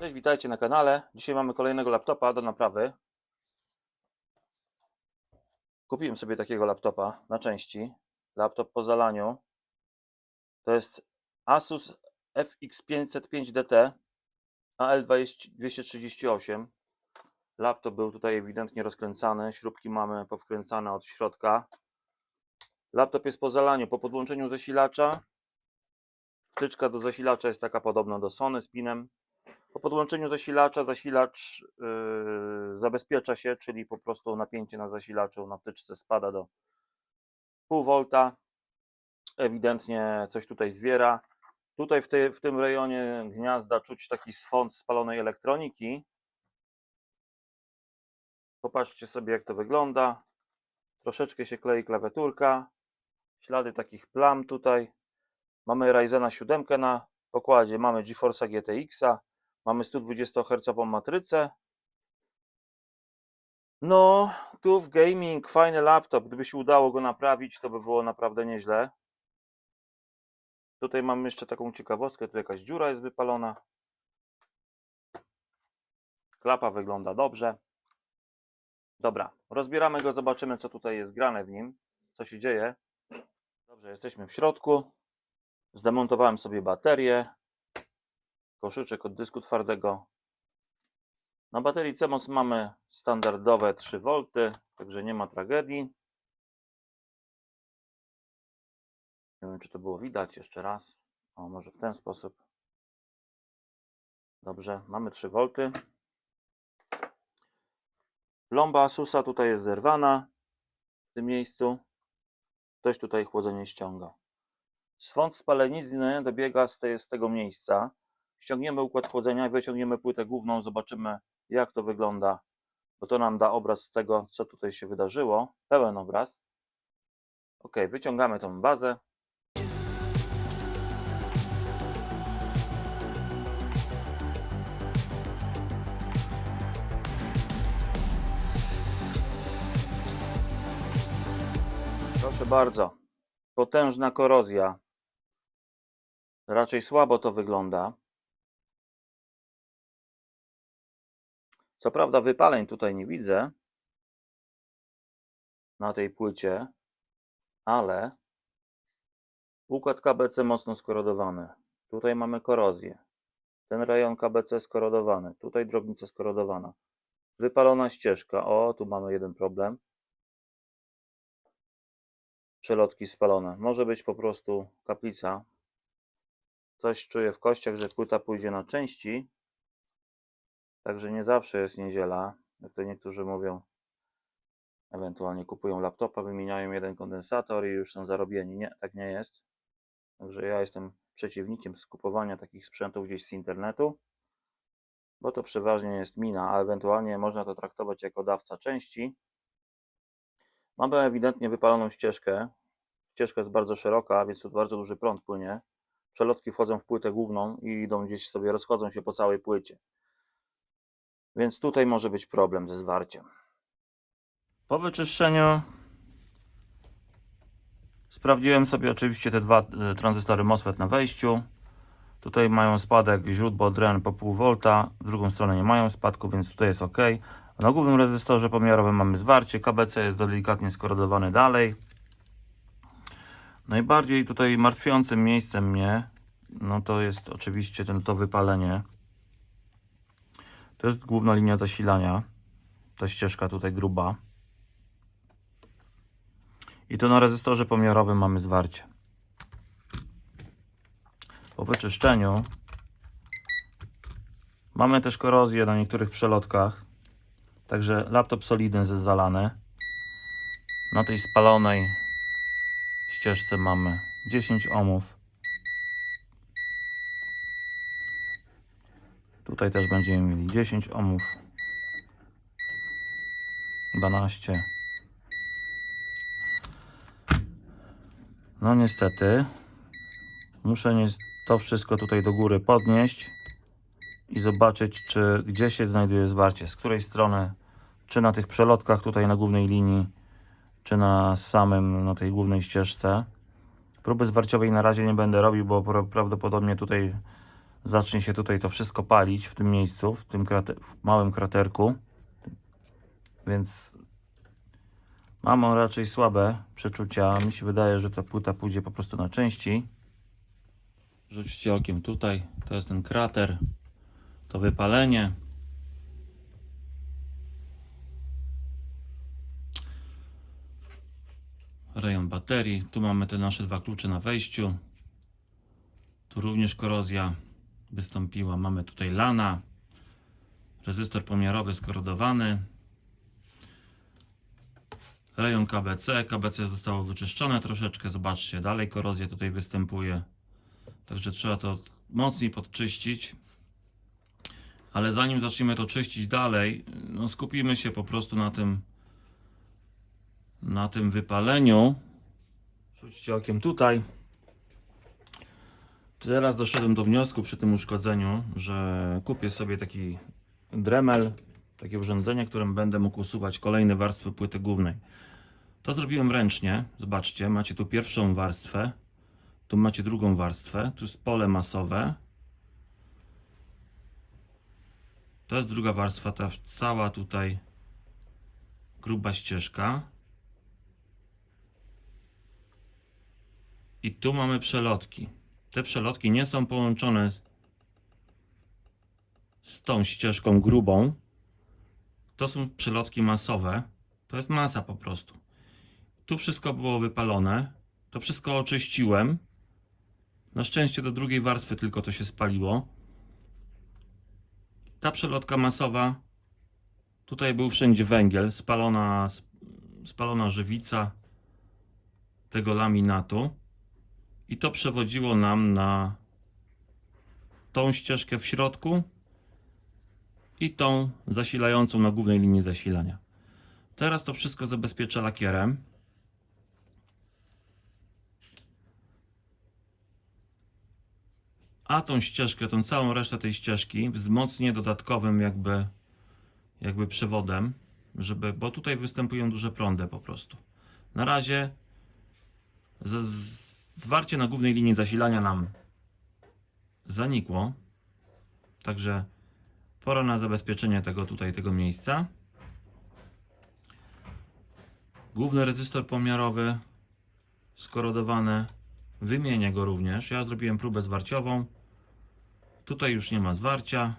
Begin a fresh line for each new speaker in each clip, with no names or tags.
Cześć, witajcie na kanale. Dzisiaj mamy kolejnego laptopa do naprawy. Kupiłem sobie takiego laptopa na części. Laptop po zalaniu. To jest Asus FX505DT AL238. Laptop był tutaj ewidentnie rozkręcany. Śrubki mamy powkręcane od środka. Laptop jest po zalaniu. Po podłączeniu zasilacza. Wtyczka do zasilacza jest taka podobna do Sony z pinem. Po podłączeniu zasilacza zasilacz yy, zabezpiecza się, czyli po prostu napięcie na zasilaczu na wtyczce spada do pół volta. Ewidentnie coś tutaj zwiera. Tutaj w, tej, w tym rejonie gniazda czuć taki swąd spalonej elektroniki. Popatrzcie sobie jak to wygląda. Troszeczkę się klei klawiaturka. Ślady takich plam tutaj. Mamy Ryzena 7 na pokładzie, mamy GeForce'a GTX-a, mamy 120 Hz matrycę. No, tu w gaming fajny laptop. Gdyby się udało go naprawić, to by było naprawdę nieźle. Tutaj mamy jeszcze taką ciekawostkę, tu jakaś dziura jest wypalona. Klapa wygląda dobrze. Dobra, rozbieramy go, zobaczymy co tutaj jest grane w nim, co się dzieje. Dobrze, jesteśmy w środku. Zdemontowałem sobie baterię, koszyczek od dysku twardego. Na baterii CMOS mamy standardowe 3V, także nie ma tragedii. Nie wiem, czy to było widać jeszcze raz. O, może w ten sposób. Dobrze, mamy 3V. Plomba Asusa tutaj jest zerwana w tym miejscu. Ktoś tutaj chłodzenie ściąga. Swąd spalenizny dobiega z, tej, z tego miejsca. Ściągniemy układ chłodzenia i wyciągniemy płytę główną, zobaczymy jak to wygląda, bo to nam da obraz tego, co tutaj się wydarzyło, pełen obraz. Ok, wyciągamy tą bazę. Proszę bardzo, potężna korozja. Raczej słabo to wygląda. Co prawda wypaleń tutaj nie widzę na tej płycie, ale układ KBC mocno skorodowany. Tutaj mamy korozję. Ten rejon KBC skorodowany. Tutaj drobnica skorodowana. Wypalona ścieżka. O, tu mamy jeden problem. Przelotki spalone. Może być po prostu kaplica. Coś czuję w kościach, że płyta pójdzie na części. Także nie zawsze jest niedziela, jak to niektórzy mówią. Ewentualnie kupują laptopa, wymieniają jeden kondensator i już są zarobieni. Nie, tak nie jest. Także ja jestem przeciwnikiem skupowania takich sprzętów gdzieś z internetu, bo to przeważnie jest mina, a ewentualnie można to traktować jako dawca części. Mamy ewidentnie wypaloną ścieżkę. Ścieżka jest bardzo szeroka, więc tu bardzo duży prąd płynie. Przelotki wchodzą w płytę główną i idą gdzieś sobie, rozchodzą się po całej płycie. Więc tutaj może być problem ze zwarciem. Po wyczyszczeniu sprawdziłem sobie oczywiście te dwa e, tranzystory MOSFET na wejściu. Tutaj mają spadek źródło dren po pół volta, w drugą stronę nie mają spadku, więc tutaj jest ok. Na głównym rezystorze pomiarowym mamy zwarcie, KBC jest delikatnie skorodowany dalej. Najbardziej tutaj martwiącym miejscem mnie, no to jest oczywiście ten, to wypalenie. To jest główna linia zasilania. Ta ścieżka tutaj gruba. I tu na rezystorze pomiarowym mamy zwarcie. Po wyczyszczeniu mamy też korozję na niektórych przelotkach. Także laptop solidny jest zalany. Na tej spalonej ścieżce mamy 10 ohmów. Tutaj też będziemy mieli 10 ohmów. 12. No niestety muszę to wszystko tutaj do góry podnieść i zobaczyć, czy gdzie się znajduje zwarcie, z której strony, czy na tych przelotkach tutaj na głównej linii, czy na samym, na tej głównej ścieżce. Próby zwarciowej na razie nie będę robił, bo pra- prawdopodobnie tutaj zacznie się tutaj to wszystko palić w tym miejscu, w tym krater, w małym kraterku. Więc mam raczej słabe przeczucia. Mi się wydaje, że ta płyta pójdzie po prostu na części. Rzućcie okiem tutaj. To jest ten krater. To wypalenie. Rejon baterii. Tu mamy te nasze dwa klucze na wejściu. Tu również korozja wystąpiła. Mamy tutaj lana. Rezystor pomiarowy skorodowany. Rejon KBC. KBC zostało wyczyszczone troszeczkę. Zobaczcie, dalej korozja tutaj występuje. Także trzeba to mocniej podczyścić. Ale zanim zaczniemy to czyścić dalej, no skupimy się po prostu na tym na tym wypaleniu. Rzućcie okiem tutaj. Teraz doszedłem do wniosku przy tym uszkodzeniu, że kupię sobie taki Dremel, takie urządzenie, którym będę mógł usuwać kolejne warstwy płyty głównej. To zrobiłem ręcznie. Zobaczcie, macie tu pierwszą warstwę, tu macie drugą warstwę, tu jest pole masowe. To jest druga warstwa, ta cała tutaj gruba ścieżka. I tu mamy przelotki. Te przelotki nie są połączone z, tą ścieżką grubą. To są przelotki masowe. To jest masa po prostu. Tu wszystko było wypalone. To wszystko oczyściłem. Na szczęście do drugiej warstwy tylko to się spaliło. Ta przelotka masowa. Tutaj był wszędzie węgiel, spalona, spalona żywica tego laminatu. I to przewodziło nam na tą ścieżkę w środku i tą zasilającą na głównej linii zasilania. Teraz to wszystko zabezpieczę lakierem. A tą ścieżkę, tą całą resztę tej ścieżki wzmocnię dodatkowym jakby, jakby przewodem, żeby, bo tutaj występują duże prądy po prostu. Na razie z, z, Zwarcie na głównej linii zasilania nam zanikło. Także pora na zabezpieczenie tego tutaj, tego miejsca. Główny rezystor pomiarowy skorodowany. Wymienię go również. Ja zrobiłem próbę zwarciową. Tutaj już nie ma zwarcia.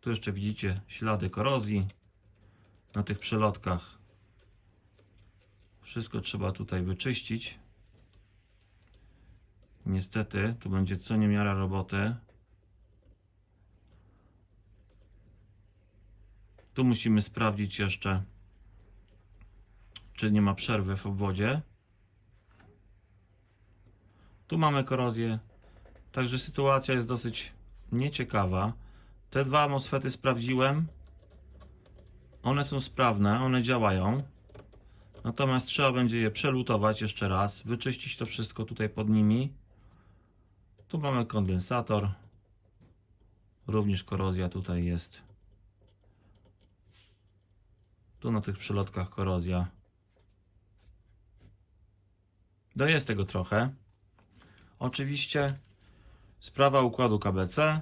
Tu jeszcze widzicie ślady korozji na tych przelotkach. Wszystko trzeba tutaj wyczyścić. Niestety, tu będzie co niemiara roboty. Tu musimy sprawdzić jeszcze, czy nie ma przerwy w obwodzie. Tu mamy korozję. Także sytuacja jest dosyć nieciekawa. Te dwa MOSFETy sprawdziłem. One są sprawne, one działają. Natomiast trzeba będzie je przelutować jeszcze raz, wyczyścić to wszystko tutaj pod nimi. Tu mamy kondensator. Również korozja tutaj jest. Tu na tych przylotkach korozja. No jest tego trochę. Oczywiście sprawa układu KBC.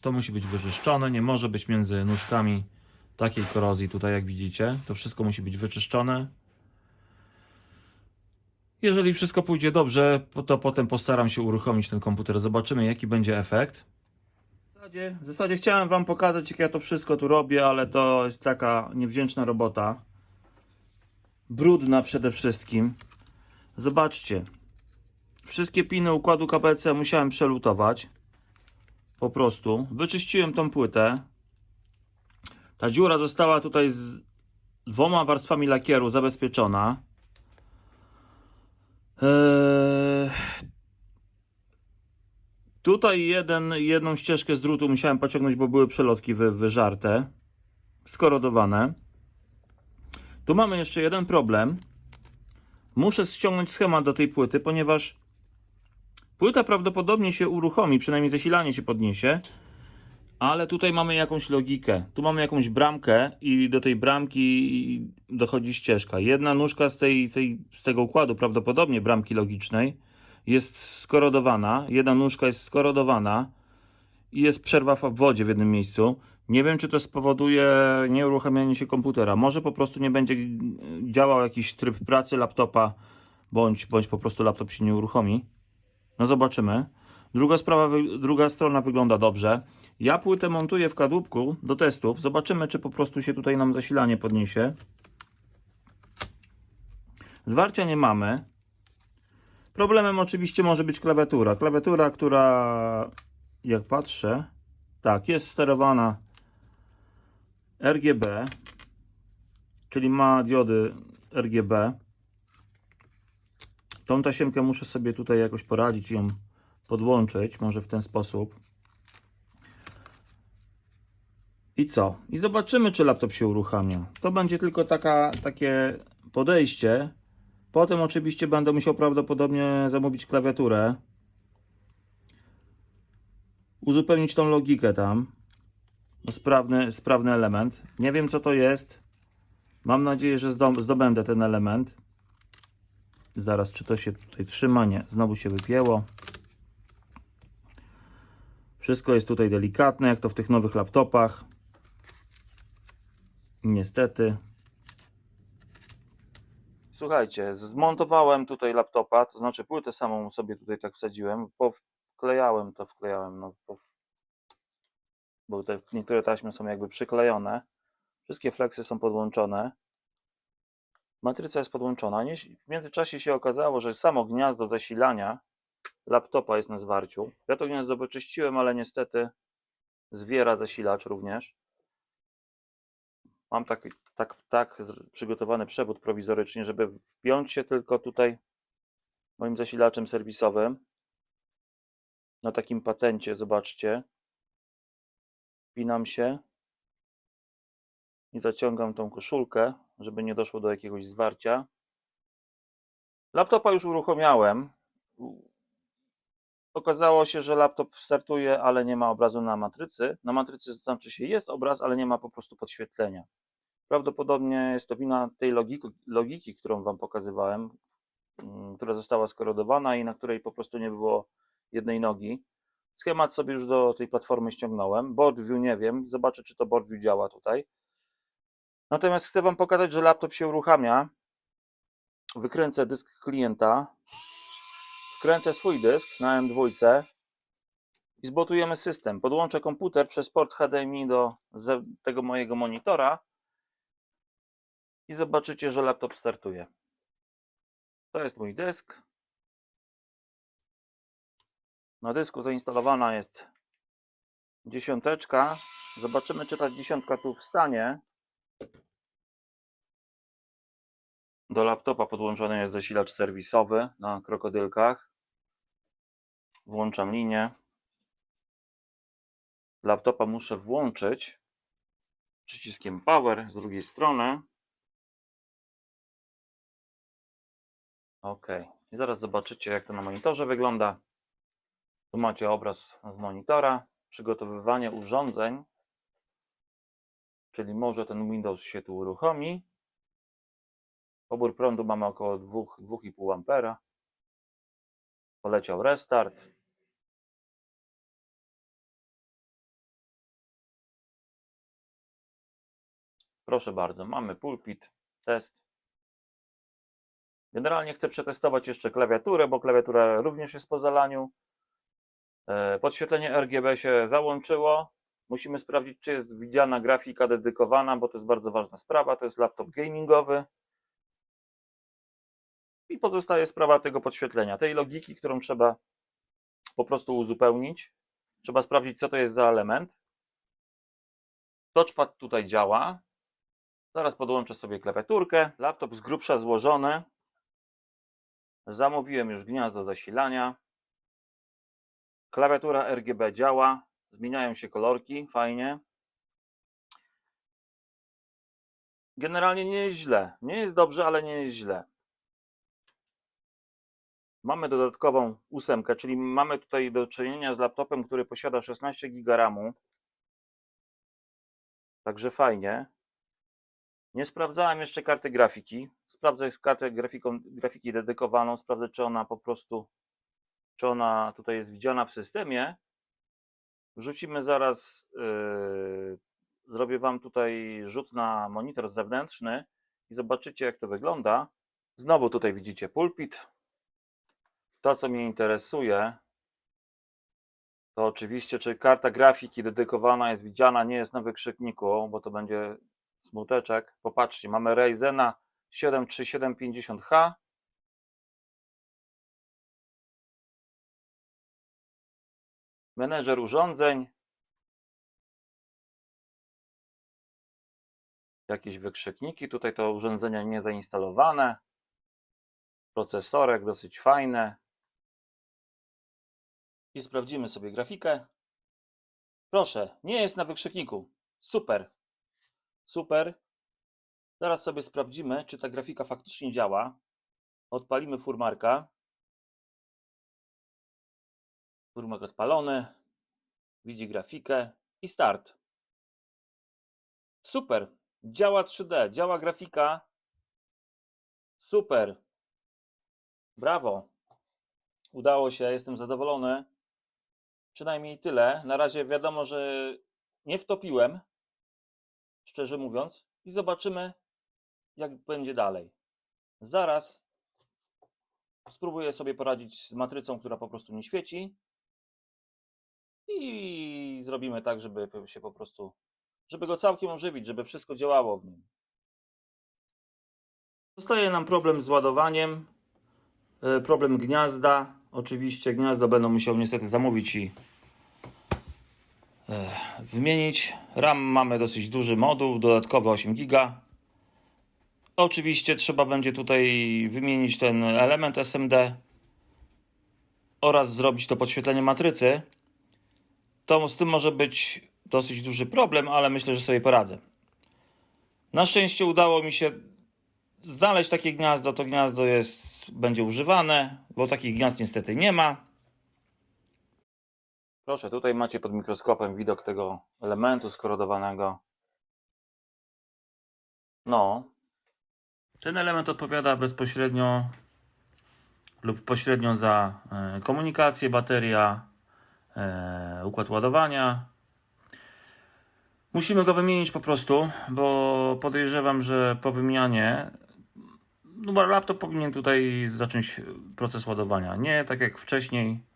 To musi być wyczyszczone. Nie może być między nóżkami takiej korozji tutaj jak widzicie. To wszystko musi być wyczyszczone. Jeżeli wszystko pójdzie dobrze, to potem postaram się uruchomić ten komputer. Zobaczymy, jaki będzie efekt. W zasadzie, w zasadzie chciałem Wam pokazać, jak ja to wszystko tu robię, ale to jest taka niewdzięczna robota. Brudna przede wszystkim. Zobaczcie. Wszystkie piny układu KBC musiałem przelutować. Po prostu. Wyczyściłem tą płytę. Ta dziura została tutaj z dwoma warstwami lakieru zabezpieczona. Eee, tutaj jeden, jedną ścieżkę z drutu musiałem pociągnąć, bo były przelotki wy, wyżarte, skorodowane. Tu mamy jeszcze jeden problem. Muszę ściągnąć schemat do tej płyty, ponieważ płyta prawdopodobnie się uruchomi, przynajmniej zasilanie się podniesie. Ale tutaj mamy jakąś logikę. Tu mamy jakąś bramkę i do tej bramki dochodzi ścieżka. Jedna nóżka z, tej, tej, z tego układu, prawdopodobnie bramki logicznej, jest skorodowana. Jedna nóżka jest skorodowana. i jest przerwa w obwodzie w jednym miejscu. Nie wiem, czy to spowoduje nieuruchamianie się komputera. Może po prostu nie będzie działał jakiś tryb pracy laptopa, bądź, bądź po prostu laptop się nie uruchomi. No zobaczymy. Druga sprawa, druga strona wygląda dobrze. Ja płytę montuję w kadłubku do testów. Zobaczymy, czy po prostu się tutaj nam zasilanie podniesie. Zwarcia nie mamy. Problemem oczywiście może być klawiatura. Klawiatura, która jak patrzę, tak, jest sterowana RGB, czyli ma diody RGB. Tą tasiemkę muszę sobie tutaj jakoś poradzić ją podłączyć, może w ten sposób. I co? I zobaczymy, czy laptop się uruchamia. To będzie tylko taka, takie podejście. Potem oczywiście będę musiał prawdopodobnie zamówić klawiaturę. Uzupełnić tą logikę tam. No, Sprawny, sprawny element. Nie wiem co to jest. Mam nadzieję, że zdo- zdobędę ten element. Zaraz, czy to się tutaj trzyma? Nie, znowu się wypięło. Wszystko jest tutaj delikatne, jak to w tych nowych laptopach. Niestety. Słuchajcie, zmontowałem tutaj laptopa, to znaczy płytę samą sobie tutaj tak wsadziłem, powklejałem to, wklejałem, no, po, bo te niektóre taśmy są jakby przyklejone. Wszystkie fleksy są podłączone. Matryca jest podłączona. W międzyczasie się okazało, że samo gniazdo zasilania laptopa jest na zwarciu. Ja to gniazdo wyczyściłem, ale niestety zwiera zasilacz również. Mam tak, tak z- przygotowany przewód prowizorycznie, żeby wpiąć się tylko tutaj moim zasilaczem serwisowym. Na takim patencie, zobaczcie. Wpinam się i zaciągam tą koszulkę, żeby nie doszło do jakiegoś zwarcia. Laptopa już uruchomiałem. Okazało się, że laptop startuje, ale nie ma obrazu na matrycy. Na matrycy znaczy się jest obraz, ale nie ma po prostu podświetlenia. Prawdopodobnie jest to wina tej logiki, logiki którą Wam pokazywałem, mm, która została skorodowana i na której po prostu nie było jednej nogi. Schemat sobie już do tej platformy ściągnąłem. BoardView nie wiem, zobaczę czy to BoardView działa tutaj. Natomiast chcę Wam pokazać, że laptop się uruchamia. Wykręcę dysk klienta, wkręcę swój dysk na M2 i zbotujemy system. Podłączę komputer przez port HDMI do tego mojego monitora i zobaczycie, że laptop startuje. To jest mój dysk. Na dysku zainstalowana jest dziesiąteczka. Zobaczymy, czy ta dziesiątka tu wstanie. Do laptopa podłączony jest zasilacz serwisowy na krokodylkach. Włączam linię. Laptopa muszę włączyć przyciskiem power z drugiej strony. OK. I zaraz zobaczycie, jak to na monitorze wygląda. Tu macie obraz z monitora. Przygotowywanie urządzeń. Czyli może ten Windows się tu uruchomi. Pobór prądu mamy około 2, 2,5 ampera. Poleciał restart. Proszę bardzo, mamy pulpit, test. Generalnie chcę przetestować jeszcze klawiaturę, bo klawiatura również jest po zalaniu. E, Podświetlenie RGB się załączyło. Musimy sprawdzić, czy jest widziana grafika dedykowana, bo to jest bardzo ważna sprawa. To jest laptop gamingowy. I pozostaje sprawa tego podświetlenia, tej logiki, którą trzeba po prostu uzupełnić. Trzeba sprawdzić, co to jest za element. Touchpad tutaj działa. Zaraz podłączę sobie klawiaturkę. Laptop z grubsza złożony. Zamówiłem już gniazdo zasilania. Klawiatura RGB działa. Zmieniają się kolorki, fajnie. Generalnie nie jest źle. Nie jest dobrze, ale nie jest źle. Mamy dodatkową ósemkę, czyli mamy tutaj do czynienia z laptopem, który posiada 16 GB. Także fajnie. Nie sprawdzałem jeszcze karty grafiki. Sprawdzę kartę grafiką, grafiki dedykowaną, sprawdzę czy ona po prostu, czy ona tutaj jest widziana w systemie. Wrzucimy zaraz, yy, zrobię Wam tutaj rzut na monitor zewnętrzny i zobaczycie jak to wygląda. Znowu tutaj widzicie pulpit. To co mnie interesuje to oczywiście czy karta grafiki dedykowana jest widziana, nie jest na wykrzykniku, bo to będzie smuteczek. Popatrzcie, mamy Ryzena 73750H. Menedżer urządzeń. Jakieś wykrzykniki. Tutaj to urządzenia nie zainstalowane. Procesorek dosyć fajne. I sprawdzimy sobie grafikę. Proszę, nie jest na wykrzykniku. Super. Super. Zaraz sobie sprawdzimy, czy ta grafika faktycznie działa. Odpalimy furmarka. Furmark odpalony. Widzi grafikę i start. Super. Działa 3D, działa grafika. Super. Brawo. Udało się, jestem zadowolony. Przynajmniej tyle. Na razie wiadomo, że nie wtopiłem, szczerze mówiąc, i zobaczymy, jak będzie dalej. Zaraz spróbuję sobie poradzić z matrycą, która po prostu nie świeci. I zrobimy tak, żeby się po prostu, żeby go całkiem ożywić, żeby wszystko działało w nim. Zostaje nam problem z ładowaniem, e, problem gniazda. Oczywiście gniazdo będę musiał niestety zamówić i wymienić. RAM mamy dosyć duży moduł, dodatkowy 8 GB. Oczywiście trzeba będzie tutaj wymienić ten element SMD oraz zrobić to podświetlenie matrycy. To z tym może być dosyć duży problem, ale myślę, że sobie poradzę. Na szczęście udało mi się znaleźć takie gniazdo. To gniazdo jest, będzie używane, bo takich gniazd niestety nie ma. Proszę, tutaj macie pod mikroskopem widok tego elementu skorodowanego. No. Ten element odpowiada bezpośrednio lub pośrednio za e, komunikację, bateria, e, układ ładowania. Musimy go wymienić po prostu, bo podejrzewam, że po wymianie no, laptop powinien tutaj zacząć proces ładowania. Nie tak jak wcześniej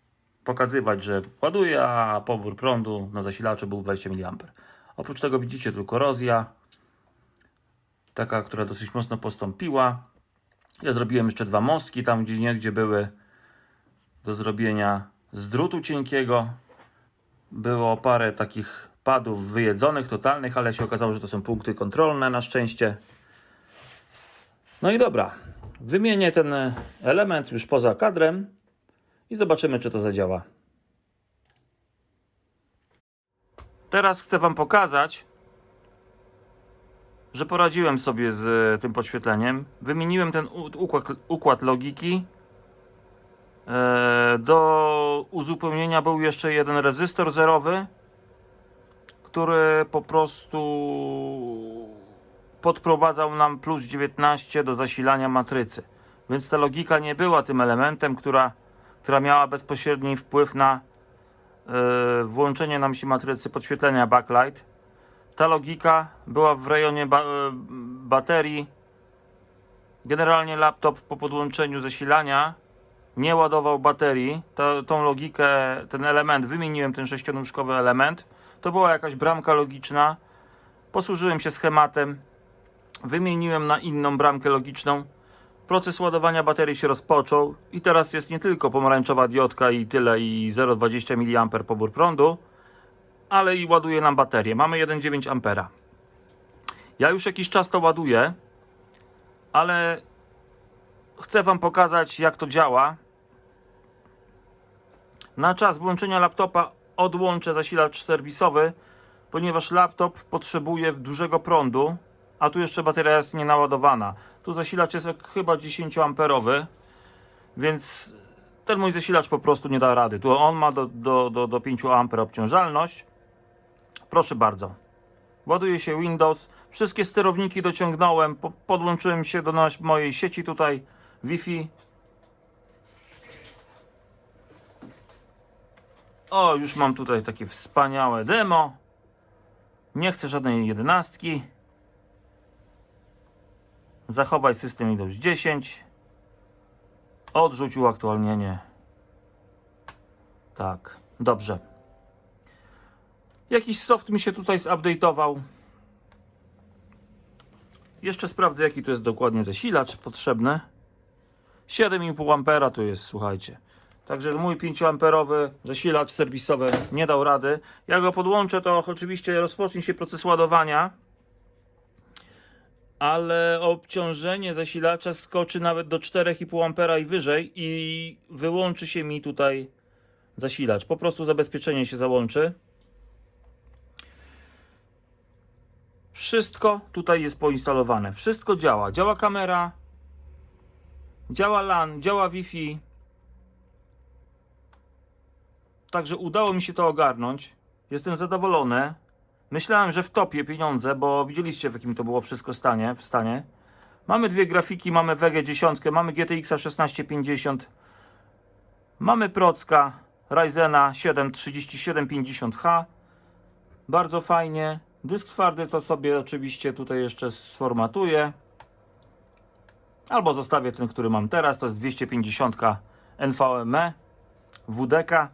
pokazywać, że ładuje, a pobór prądu na zasilaczu był 20 mA. Oprócz tego widzicie tu korozja, taka, która dosyć mocno postąpiła. Ja zrobiłem jeszcze dwa mostki, tam gdzie niegdzie były do zrobienia z drutu cienkiego. Było parę takich padów wyjedzonych, totalnych, ale się okazało, że to są punkty kontrolne na szczęście. No i dobra, wymienię ten element już poza kadrem i zobaczymy, czy to zadziała. Teraz chcę Wam pokazać, że poradziłem sobie z tym podświetleniem. Wymieniłem ten układ, układ logiki. E, Do uzupełnienia był jeszcze jeden rezystor zerowy, który po prostu podprowadzał nam plus 19 do zasilania matrycy. Więc ta logika nie była tym elementem, która, która miała bezpośredni wpływ na e, włączenie nam się matrycy podświetlenia backlight. Ta logika była w rejonie ba- e, baterii. Generalnie laptop po podłączeniu zasilania nie ładował baterii. Tą logikę, ten element, wymieniłem ten sześcionóżkowy element. To była jakaś bramka logiczna. Posłużyłem się schematem, wymieniłem na inną bramkę logiczną. Proces ładowania baterii się rozpoczął i teraz jest nie tylko pomarańczowa diodka i tyle i 0,20 mA pobór prądu, ale i ładuje nam baterię. Mamy 1,9 A. Ja już jakiś czas to ładuję, ale chcę Wam pokazać jak to działa. Na czas włączenia laptopa odłączę zasilacz serwisowy, ponieważ laptop potrzebuje dużego prądu, a tu jeszcze bateria jest nienaładowana. Tu zasilacz jest chyba 10 amperowy, więc ten mój zasilacz po prostu nie da rady. Tu on ma do, do, do, do 5 amper obciążalność. Proszę bardzo. Ładuje się Windows. Wszystkie sterowniki dociągnąłem. Po, podłączyłem się do mojej sieci tutaj Wi-Fi. O, już mam tutaj takie wspaniałe demo. Nie chcę żadnej jedenastki. Zachowaj system Windows 10. Odrzuć uaktualnienie. Tak, dobrze. Jakiś soft mi się tutaj zupdate'ował. Jeszcze sprawdzę, jaki tu jest dokładnie zasilacz potrzebny. 7,5 ampera tu jest, słuchajcie. Także mój 5 amperowy zasilacz serwisowy nie dał rady. Jak go podłączę, to oczywiście rozpocznie się proces ładowania. Ale obciążenie zasilacza skoczy nawet do 4,5 ampera i wyżej i wyłączy się mi tutaj zasilacz. Po prostu zabezpieczenie się załączy. Wszystko tutaj jest poinstalowane. Wszystko działa. Działa kamera, działa LAN, działa Wi-Fi. Także udało mi się to ogarnąć. Jestem zadowolony. Myślałem, że wtopię pieniądze, bo widzieliście w jakim to było wszystko stanie, w stanie. Mamy dwie grafiki, mamy WG 10, mamy GTX 1650, mamy Procka Ryzena 7 3750H. Bardzo fajnie. Dysk twardy to sobie oczywiście tutaj jeszcze sformatuję. Albo zostawię ten, który mam teraz. To jest 250 NVMe WDK.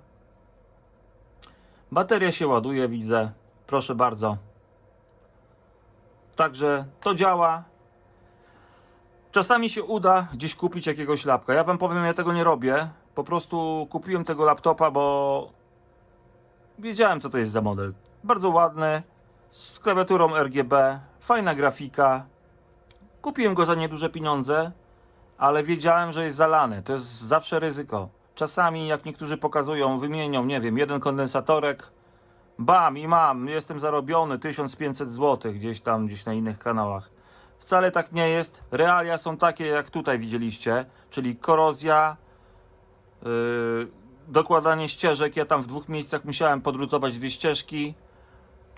Bateria się ładuje, widzę. Proszę bardzo. Także to działa. Czasami się uda gdzieś kupić jakiegoś lapka. Ja wam powiem, ja tego nie robię. Po prostu kupiłem tego laptopa, bo wiedziałem, co to jest za model. Bardzo ładny, z klawiaturą RGB, fajna grafika. Kupiłem go za nieduże pieniądze, ale wiedziałem, że jest zalany. To jest zawsze ryzyko. Czasami, jak niektórzy pokazują, wymienią, nie wiem, jeden kondensatorek, bam i mam, jestem zarobiony 1500 zł gdzieś tam, gdzieś na innych kanałach. Wcale tak nie jest. Realia są takie, jak tutaj widzieliście, czyli korozja, yy, dokładanie ścieżek. Ja tam w dwóch miejscach musiałem podrutować dwie ścieżki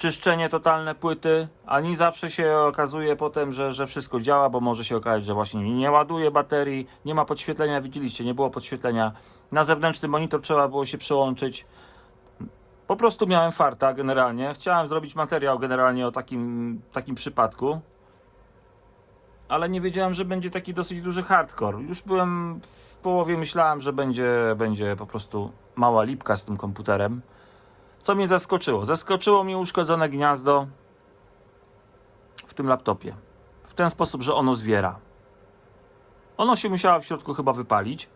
czyszczenie totalne płyty, a nie zawsze się okazuje potem, że, że wszystko działa, bo może się okazać, że właśnie nie ładuje baterii, nie ma podświetlenia, widzieliście, nie było podświetlenia. Na zewnętrzny monitor trzeba było się przełączyć. Po prostu miałem farta generalnie. Chciałem zrobić materiał generalnie o takim, takim przypadku. Ale nie wiedziałem, że będzie taki dosyć duży hardcore. Już byłem w połowie, myślałem, że będzie, będzie po prostu mała lipka z tym komputerem. Co mnie zaskoczyło? Zaskoczyło mnie uszkodzone gniazdo w tym laptopie. W ten sposób, że ono zwiera. Ono się musiało w środku chyba wypalić.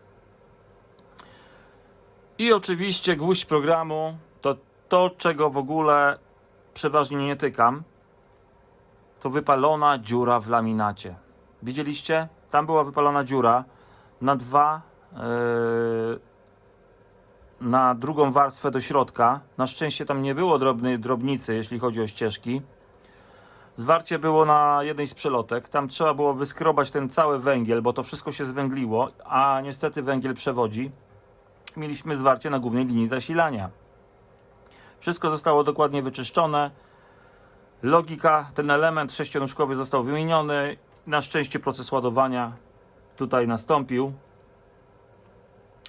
I oczywiście gwóźdź programu to czego w ogóle przeważnie nie tykam. To wypalona dziura w laminacie. Widzieliście? Tam była wypalona dziura na dwa. Yy, na drugą warstwę do środka. Na szczęście tam nie było drobnej drobnicy, jeśli chodzi o ścieżki. Zwarcie było na jednej z przelotek. Tam trzeba było wyskrobać ten cały węgiel, bo to wszystko się zwęgliło, a niestety węgiel przewodzi. Mieliśmy zwarcie na głównej linii zasilania. Wszystko zostało dokładnie wyczyszczone. Logika, ten element sześcionóżkowy został wymieniony. Na szczęście proces ładowania tutaj nastąpił.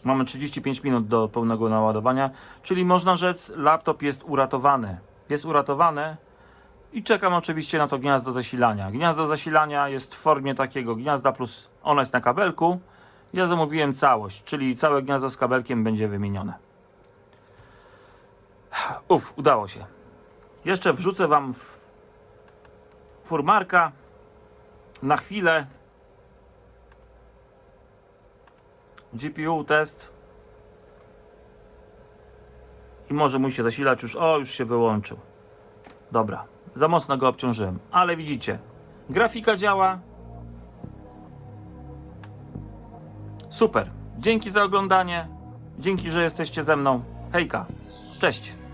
Mamy 35 minut do pełnego naładowania, czyli można rzec, laptop jest uratowany. Jest uratowany i czekam oczywiście na to gniazdo zasilania. Gniazdo zasilania jest w formie takiego gniazda plus ono jest na kabelku. Ja zamówiłem całość, czyli całe gniazdo z kabelkiem będzie wymienione. Uf, udało się. Jeszcze wrzucę Wam w furmarka na chwilę GPU test. I może mój się zasilacz już, o już się wyłączył. Dobra, za mocno go obciążyłem. Ale widzicie, grafika działa. Super. Dzięki za oglądanie. Dzięki, że jesteście ze mną. Hejka. Cześć.